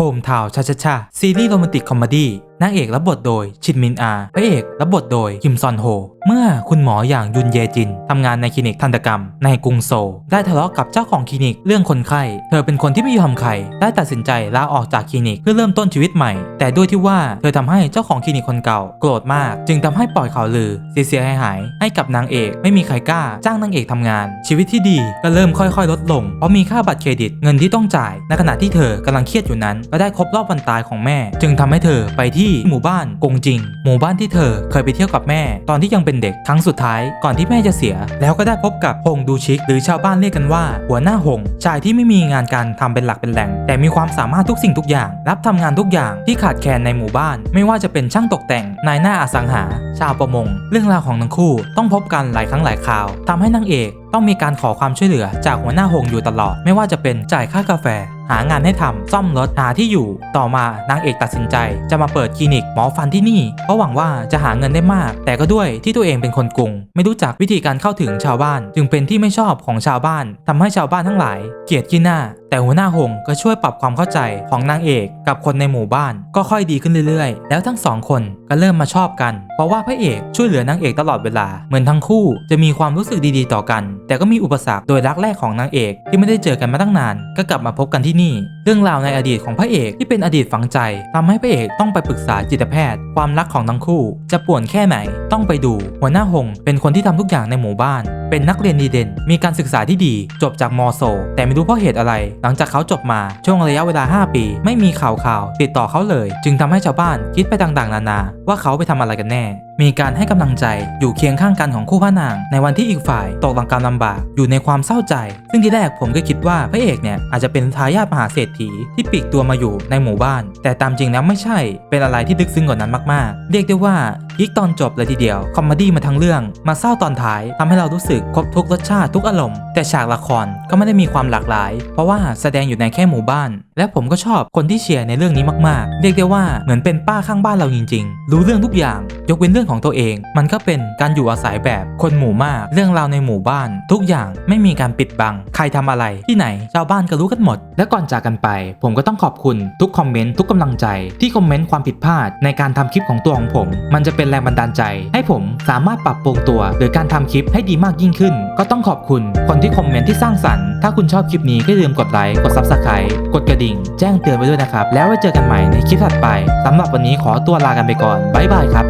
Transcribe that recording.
โฮมทาวชาชาชาซีรีส์โรแมนติกคอมเมดี้ นางเอกรับบทโดยชินมินอาพระเอกรับบทโดยคิมซอนโฮ เมื่อคุณหมออย่างยุนเยจินทำงานในคลินิกทันตกรรมในกรุงโซลได้ทะเลาะกับเจ้าของคลินิกเรื่องคนไข้ เธอเป็นคนที่ไม่ยอมใคร ได้ตัดสินใจลาออกจากคลินิกเพื่อเริ่มต้นชีวิตใหม่ แต่ด้วยที่ว่าเธอทำให้เจ้าของคลินิกคนเก่าโกรธมาก จึงทำให้ปล่อยข่าวลือเสียหายหายให้กับนางเอกไม่มีใครกล้า จ้างนางเอกทำงาน ชีวิตที่ดีก็เริ่มค่อยๆ ลดลง เพราะมีค่าบัตรเครดิตเงินที่ต้องจ่ายในขณะที่เธอกำลังเครียดอยู่นั้น ก็ได้ครบรอบวันตายของแม่ จึงทำให้เธอไปที่หมู่บ้านกงจิง หมู่บ้านที่เธอเคยไปเที่ยวกับแม่ ตอนที่ยังเป็นเด็กครั้งสุดท้ายก่อนที่แม่จะเสีย แล้วก็ได้พบกับฮงดูชิก หรือชาวบ้านเรียกกันว่า หัวหน้าหงชายที่ไม่มีงานการทำเป็นหลักเป็นแหล่ง แต่มีความสามารถทุกสิ่งทุกอย่าง รับทำงานทุกอย่างที่ขาดแคลนในหมู่บ้าน ไม่ว่าจะเป็นช่างตกแต่งนายหน้าอสังหา ชาวประมง เรื่องราวของทั้งคู่ ต้องพบกันหลายครั้งหลายคราวทำให้นางเอกต้องมีการขอความช่วยเหลือจากหัวหน้าหงอยู่ตลอด ไม่ว่าจะเป็นจ่ายค่ากาแฟ หางานให้ทำซ่อมรถหาที่อยู่ต่อมานางเอกตัดสินใจ จะมาเปิดคลินิกหมอฟันที่นี่เพราะหวังว่าจะหาเงินได้มาก แต่ก็ด้วยที่ตัวเองเป็นคนกรุง ไม่รู้จักวิธีการเข้าถึงชาวบ้าน จึงเป็นที่ไม่ชอบของชาวบ้านทำให้ชาวบ้านทั้งหลาย เกลียดขี้หน้า แต่หัวหน้าหงก็ช่วยปรับความเข้าใจของนางเอกกับคนในหมู่บ้านก็ค่อยดีขึ้นเรื่อยๆ แล้วทั้งสองคนก็เริ่มมาชอบกัน เพราะว่าพระเอกช่วยเหลือนางเอกตลอดเวลา เหมือนทั้งคู่จะมีความรู้สึกดีๆต่อกัน แต่ก็มีอุปสรรคโดยรักแรกของนางเอกที่ไม่ได้เจอกันมาตั้งนาน ก็กลับมาพบกันที่นี่ รื่องราวในอดีตของพระเอกที่เป็นอดีตฝังใจทำให้พระเอกต้องไปปรึกษาจิตแพทย์ ความรักของทั้งคู่ จะป่วนแค่ไหนต้องไปดู หัวหน้าหง เป็นคนที่ทำทุกอย่างในหมู่บ้าน เป็นนักเรียนดีเด่น มีการศึกษาที่ดี จบจากมโซ แต่ไม่รู้เพราะเหตุอะไร หลังจากเขาจบมาช่วงระยะเวลา 5 ปี ไม่มีข่าวข่าวติดต่อเขาเลย จึงทำให้ชาวบ้านคิดไปต่างๆ นานา ว่าเขาไปทำอะไรกันแน่ มีการให้กำลังใจอยู่เคียงข้างกันของคู่พระนาง ในวันที่อีกฝ่ายตกหลังการลำบากอยู่ในความเศร้าใจ ซึ่งที่แรกผมก็คิดว่าพระเอกเนี่ยอาจจะเป็นทายาทมหาเศรษฐีที่ปีกตัวมาอยู่ในหมู่บ้าน แต่ตามจริงแล้วไม่ใช่เป็นอะไรที่ลึกซึ้งกว่านั้นมากๆ เรียกได้ว่า พลิกตอนจบเลยทีเดียว คอมเมดี้มาทั้งเรื่อง มาเศร้าตอนท้ายทำให้เรารู้สึกครบทุกรสชาติทุกอารมณ์ แต่ฉากละครก็ไม่ได้มีความหลากหลาย เพราะว่าแสดงอยู่ในแค่หมู่บ้าน และผมก็ชอบคนที่เชียร์ในเรื่องนี้มากๆ เรียกได้ว่าเหมือนเป็นป้าข้างบ้านเราจริง ๆ รู้เรื่องทุกอย่าง ยกเว้นเรื่องของตัวเอง มันก็เป็นการอยู่อาศัยแบบคนหมู่มาก เรื่องราวในหมู่บ้าน ทุกอย่างไม่มีการปิดบัง ใครทำอะไรที่ไหนชาวบ้านก็รู้กันหมด และก่อนจากกันไป ผมก็ต้องขอบคุณทุกคอมเมนต์ทุกกำลังใจ ที่คอมเมนต์ความผิดพลาดในการทำคลิปของตัวของผม มันจะเป็นแรงบันดาลใจ ให้ผมสามารถปรับปรุงตัว หรือการทำคลิปให้ดีมากยิ่งขึ้น ก็ต้องขอบคุณคนที่คอมเมนต์ที่สร้างสรรค์ ถ้าคุณชอบคลิปนี้ก็อย่าลืมกดไลค์ กด Subscribe กดกระดิ่ง แจ้งเตือนไว้ด้วยนะครับ แล้วไว้เจอกันใหม่ในคลิปถัดไปสำหรับวันนี้ขอตัวลากันไปก่อนบ๊ายบายครับ